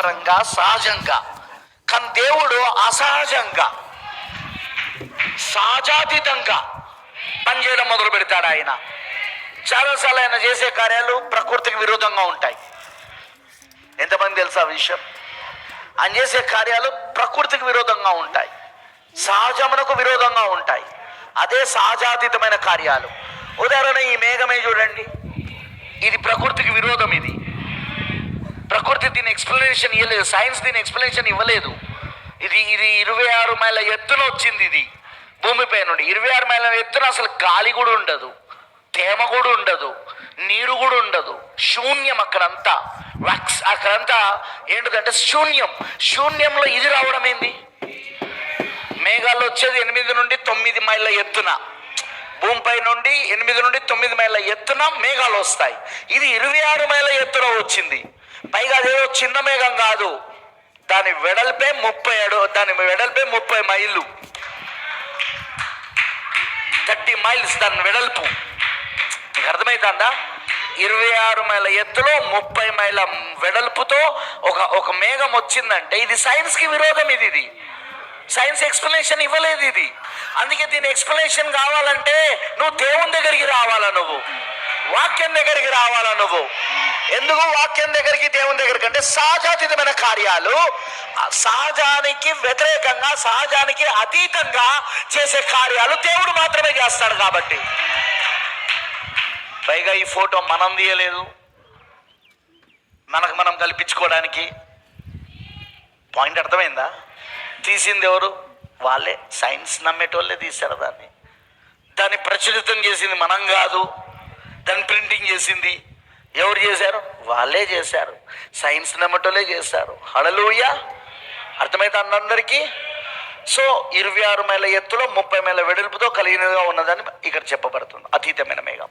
పరంగా సహజంగా. కానీ దేవుడు అసహజంగా. సహజాతీతంగా పనిచేయడం మొదలు పెడతాడు ఆయన. చాలాసార్లు ఆయన చేసే కార్యాలు ప్రకృతికి విరోధంగా ఉంటాయి. ఎంతమంది తెలుసా ఆ విషయం? ఆయన చేసే కార్యాలు ప్రకృతికి విరోధంగా ఉంటాయి. సహజమునకు విరోధంగా ఉంటాయి. అదే సహజాతీతమైన కార్యాలు. ఉదాహరణ ఈ మేఘమే చూడండి. ఇది ప్రకృతికి విరోధం ఇది. ప్రకృతి దీని ఎక్స్ప్లెనేషన్ ఇవ్వలేదు సైన్స్ దీని ఎక్స్ప్లెనేషన్ ఇవ్వలేదు. ఇది ఇది ఇరవై ఆరు మైళ్ళ ఎత్తున వచ్చింది ఇది. భూమిపై నుండి. ఇరవై ఆరు మైళ్ళ ఎత్తున అసలు గాలి కూడా ఉండదు తేమ కూడా ఉండదు నీరు కూడా ఉండదు. శూన్యం అక్కడంతా. వ్యాక్స్ అక్కడంతా ఏంటిదంటే శూన్యం. శూన్యంలో ఇది రావడం ఏంది? మేఘాలు వచ్చేది ఎనిమిది నుండి తొమ్మిది మైళ్ళ ఎత్తున. భూమిపై నుండి ఎనిమిది నుండి తొమ్మిది మైళ్ళ ఎత్తున మేఘాలు వస్తాయి. ఇది ఇరవై ఆరు మైళ్ళ ఎత్తున వచ్చింది. పైగా అదేదో చిన్న మేఘం కాదు. దాని వెడల్పే ముప్పై ఏడు దాని వెడల్పే ముప్పై మైళ్ళు. థర్టీ మైల్స్ దాని వెడల్పు. నీకు అర్థమవుతుందా ఇరవై ఆరు మైళ్ళ ఎత్తులో ముప్పై మైళ్ళ వెడల్పుతో ఒక ఒక మేఘం వచ్చిందంటే ఇది సైన్స్కి విరోధం ఇది ఇది. సైన్స్ ఎక్స్ప్లెనేషన్ ఇవ్వలేదు ఇది. అందుకే దీని ఎక్స్ప్లెనేషన్ కావాలంటే నువ్వు దేవుని దగ్గరికి రావాలా నువ్వు? వాక్యం దగ్గరికి రావాలా నువ్వు? ఎందుకు వాక్యం దగ్గరికి దేవుని దగ్గరికి అంటే సహజాతీతమైన కార్యాలు సహజానికి వ్యతిరేకంగా సహజానికి అతీతంగా చేసే కార్యాలు దేవుడు మాత్రమే చేస్తాడు కాబట్టి. పైగా ఈ ఫోటో మనం తీయలేదు. మనకు మనం కల్పించుకోవడానికి. పాయింట్ అర్థమైందా? తీసింది ఎవరు? వాళ్ళే. సైన్స్ నమ్మేటోళ్ళే తీశారు దాన్ని. దాన్ని ప్రచురితం చేసింది మనం కాదు. దాన్ని ప్రింటింగ్ చేసింది ఎవరు చేశారు? వాళ్ళే చేశారు. సైన్స్ నమ్మటోలే చేశారు. హడలుయ అర్థమైతే అందరికీ సో ఇరవై ఆరు మైళ్ళ ఎత్తులో ముప్పై మైళ్ళ వెడల్పుతో కలిగినగా ఉన్నదని ఇక్కడ చెప్పబడుతుంది. అతీతమైన మేఘం.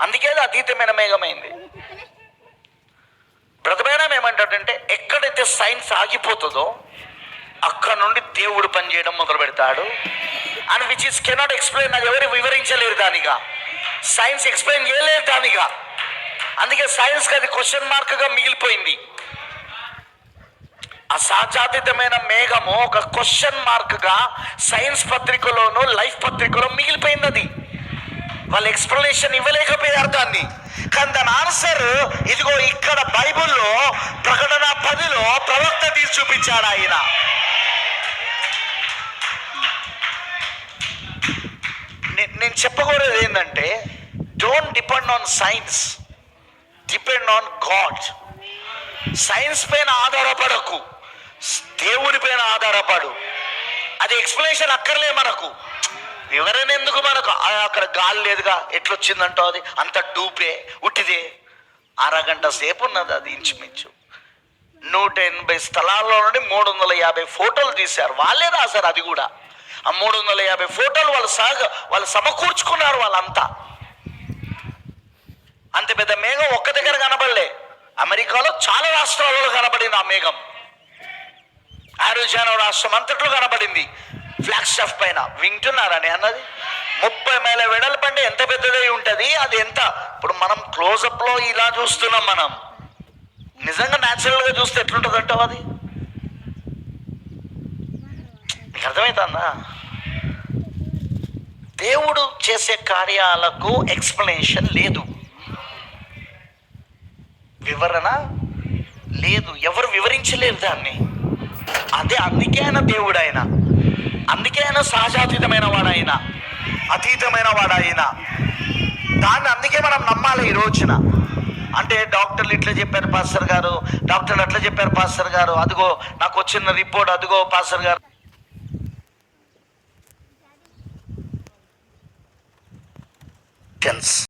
అందుకే అది అతీతమైన మేఘమైంది. బ్రతమేనం ఏమంటాడంటే ఎక్కడైతే సైన్స్ ఆగిపోతుందో అక్కడ నుండి దేవుడు పనిచేయడం మొదలు పెడతాడు. And which is cannot explain అది ఎవరు వివరించలేరు దానిగా. సైన్స్ ఎక్స్ప్లెయిన్ చేయలేరు దానిగా. అందుకే సైన్స్కి అది క్వశ్చన్ మార్క్గా మిగిలిపోయింది. అసాజాతీతమైన మేఘము ఒక క్వశ్చన్ మార్క్గా సైన్స్ పత్రికలోను లైఫ్ పత్రికలో మిగిలిపోయింది అది. వాళ్ళు ఎక్స్ప్లెనేషన్ ఇవ్వలేకపోయారు దాన్ని కానీ దాని ఆన్సర్ ఇదిగో ఇక్కడ బైబిల్లో ప్రకటన పదిలో ప్రవక్త తీసి చూపించాడు ఆయన. నేను చెప్పకూడదు ఏంటంటే don't depend on science depend on God. Science పైన ఆధారపడకు. దేవుని పైన ఆధారపడు. అది ఎక్స్ప్లెనేషన్ అక్కర్లే మనకు. వివరణ ఎందుకు మనకు? అక్కడ గాలి లేదుగా. ఎట్లొచ్చిందంటో అది? అంత డూపే ఉట్టిదే. అరగంట సేపు ఉన్నది అది ఇంచుమించు. నూట ఎనభై స్థలాల్లో నుండి మూడు వందల యాభై ఫోటోలు తీశారు. వాళ్ళే రాశారు అది కూడా. ఆ మూడు వందల యాభై ఫోటోలు వాళ్ళు సాగ వాళ్ళు సమకూర్చుకున్నారు వాళ్ళంతా. అంత పెద్ద మేఘం ఒక్క దగ్గర కనబడలే. అమెరికాలో చాలా రాష్ట్రాలలో కనబడింది ఆ మేఘం. ఆరోజానో రాష్ట్రం అంతట్లో కనబడింది. ఫ్లాగ్ స్టఫ్ పైన వింటున్నారని అన్నది? ముప్పై మైల వెడల్పు ఎంత పెద్దదై ఉంటుంది? అది ఎంత? ఇప్పుడు మనం క్లోజప్లో ఇలా చూస్తున్నాం మనం. నిజంగా న్యాచురల్గా చూస్తే ఎట్లుంటుంది అంటావు అది? నీకు అర్థమవుతుందా దేవుడు చేసే కార్యాలకు ఎక్స్ప్లెనేషన్ లేదు. వివరణ లేదు. ఎవరు వివరించలేరు దాన్ని. అదే అందుకే ఆయన దేవుడు ఆయన అందుకే ఆయన సహజాతీతమైన వాడు అతీతమైన వాడు దాన్ని అందుకే మనం నమ్మాలి ఈ రోజున. అంటే డాక్టర్లు ఇట్లా చెప్పారు పాస్టర్ గారు. డాక్టర్లు అట్లా చెప్పారు పాస్టర్ గారు. అదిగో నాకు వచ్చిన రిపోర్ట్ అదిగో పాస్టర్ గారు.